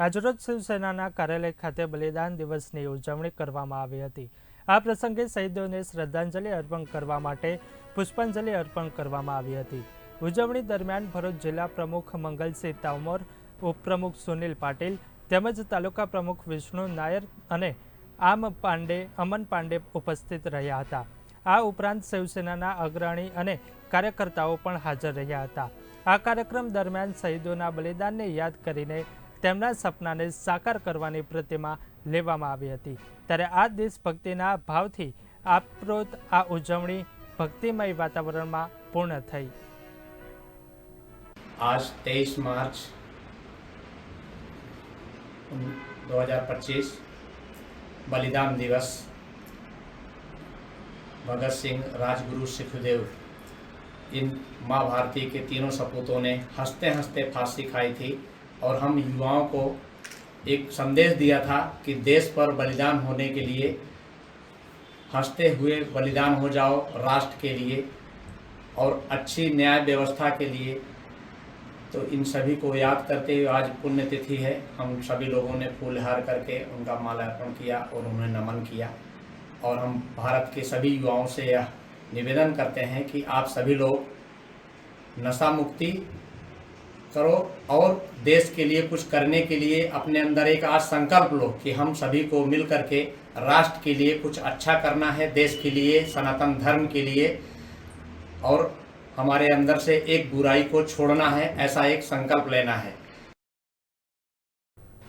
આજરોજ શિવસેનાના કાર્યાલય ખાતે બલિદાન દિવસની ઉજવણી કરવામાં આવી હતી. આ પ્રસંગે શહીદોને શ્રદ્ધાંજલિ અર્પણ કરવા માટે પુષ્પાંજલિ અર્પણ કરવામાં આવી હતી. ઉજવણી દરમિયાન ભરૂચ જિલ્લા પ્રમુખ મંગલસિંહ તાવમોર ઉપપ્રમુખ સુનિલ પાટીલ તેમજ તાલુકા પ્રમુખ વિષ્ણુ નાયર અને આમ પાંડે, અમન પાંડે ઉપસ્થિત રહ્યા હતા. આ ઉપરાંત શિવસેનાના અગ્રણી અને કાર્યકર્તાઓ પણ હાજર રહ્યા હતા. આ કાર્યક્રમ દરમિયાન શહીદોના બલિદાનને યાદ કરીને તેમના સપનાને સાકાર કરવાની પ્રતિમા લેવામાં આવી હતી ત્યારે આ દેશભક્તિના ભાવથી આપ્રોત આ ઉજવણી ભક્તિમય વાતાવરણમાં પૂર્ણ થઈ आज 23 मार्च 2025 बलिदान दिवस भगत सिंह राजगुरु सुखदेव इन माँ भारती के तीनों सपूतों ने हंसते हंसते फांसी खाई थी और हम युवाओं को एक संदेश दिया था कि देश पर बलिदान होने के लिए हँसते हुए बलिदान हो जाओ राष्ट्र के लिए और अच्छी न्याय व्यवस्था के लिए। तो इन सभी को याद करते हुए आज पुण्यतिथि है। हम सभी लोगों ने फूलहार करके उनका माल्यार्पण किया और उन्हें नमन किया। और हम भारत के सभी युवाओं से यह निवेदन करते हैं कि आप सभी लोग नशा मुक्ति करो और देश के लिए कुछ करने के लिए अपने अंदर एक आज संकल्प लो कि हम सभी को मिल करके राष्ट्र के लिए कुछ अच्छा करना है, देश के लिए, सनातन धर्म के लिए, और हमारे अंदर से एक बुराई को छोड़ना है, ऐसा एक संकल्प लेना है।